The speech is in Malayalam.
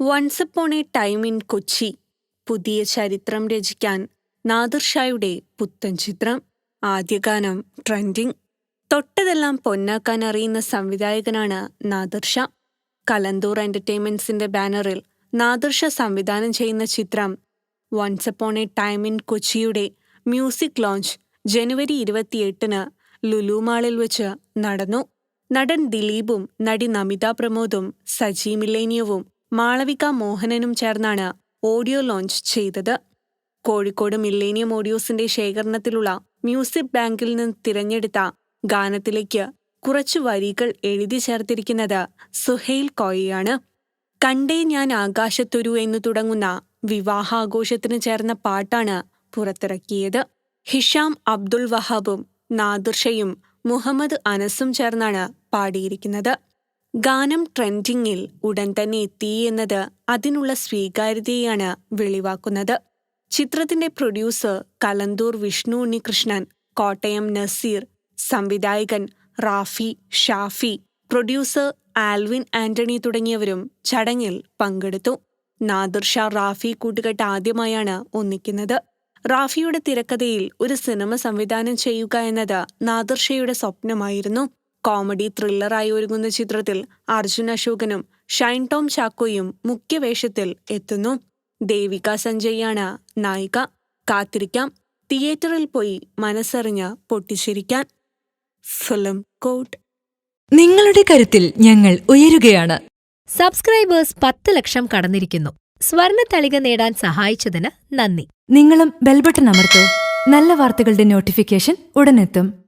Once upon a time in Kochi പുതിയ ചരിത്രം രചിക്കാൻ നാദിർ ഷായുടെ പുത്തൻ ചിത്രം ആദ്യഗാനം ട്രെൻഡിങ് തൊട്ടതെല്ലാം പൊന്നാക്കാൻ അറിയുന്ന സംവിധായകനാണ് നാദിർ ഷാ. കലന്തൂർ എന്റർടൈൻമെന്റ്സിന്റെ ബാനറിൽ നാദിർ ഷാ സംവിധാനം ചെയ്യുന്ന ചിത്രം once upon a time in കൊച്ചിയുടെ മ്യൂസിക് ലോഞ്ച് ജനുവരി ഇരുപത്തിയെട്ടിന് ലുലു മാളിൽ വെച്ച് നടന്നു. നടൻ ദിലീപും നടി നമിത പ്രമോദും സജി മില്ലേനിയവും മാളവിക മോഹനനും ചേർന്നാണ് ഓഡിയോ ലോഞ്ച് ചെയ്തത്. കോഴിക്കോട് മില്ലേനിയം ഓഡിയോസിന്റെ ശേഖരണത്തിലുള്ള മ്യൂസിക് ബാങ്കിൽ നിന്ന് തിരഞ്ഞെടുത്ത ഗാനത്തിലേക്ക് കുറച്ചു വരികൾ എഴുതി ചേർത്തിരിക്കുന്നത് സുഹൈൽ കോയയാണ്. കണ്ടേ ഞാൻ ആകാശത്തൊരു എന്നു തുടങ്ങുന്ന വിവാഹാഘോഷത്തിന് ചേർന്ന പാട്ടാണ് പുറത്തിറക്കിയത്. ഹിഷാം അബ്ദുൾ വഹാബും നാദിർഷയും മുഹമ്മദ് അനസും ചേർന്നാണ് പാടിയിരിക്കുന്നത്. ഗാനം ട്രെൻഡിങ്ങിൽ ഉടൻ തന്നെ എത്തി എന്നത് അതിനുള്ള സ്വീകാര്യതയാണ് വെളിവാക്കുന്നത്. ചിത്രത്തിന്റെ പ്രൊഡ്യൂസർ കലന്തൂർ വിഷ്ണു ഉണ്ണികൃഷ്ണൻ കോട്ടയം നസീർ സംവിധായകൻ റാഫി ഷാഫി പ്രൊഡ്യൂസർ ആൽവിൻ ആന്റണി തുടങ്ങിയവരും ചടങ്ങിൽ പങ്കെടുത്തു. നാദിർ ഷാ റാഫി കൂട്ടുകെട്ട് ആദ്യമായാണ് ഒന്നിക്കുന്നത്. റാഫിയുടെ തിരക്കഥയിൽ ഒരു സിനിമ സംവിധാനം ചെയ്യുക എന്നത് നാദിർ ഷയുടെ സ്വപ്നമായിരുന്നു. കോമഡി ത്രില്ലറായി ഒരുങ്ങുന്ന ചിത്രത്തിൽ അർജുൻ അശോകനും ഷൈൻ ടോം ചാക്കോയും മുഖ്യവേഷത്തിൽ എത്തുന്നു. ദേവിക സഞ്ജയാണ് നായിക. കാത്തിരിക്കാം. തിയേറ്ററിൽ പോയി മനസ്സറിഞ്ഞ് പൊട്ടിച്ചിരിക്കാൻ. ഫിലിം കോട്ട് നിങ്ങളുടെ കരുത്തിൽ ഞങ്ങൾ ഉയരുകയാണ്. സബ്സ്ക്രൈബേഴ്സ് പത്ത് ലക്ഷം കടന്നിരിക്കുന്നു. സ്വർണ തളിക നേടാൻ സഹായിച്ചതിന് നന്ദി. നിങ്ങളും ബെൽബട്ടൺ അമർത്തോ. നല്ല വാർത്തകളുടെ നോട്ടിഫിക്കേഷൻ ഉടനെത്തും.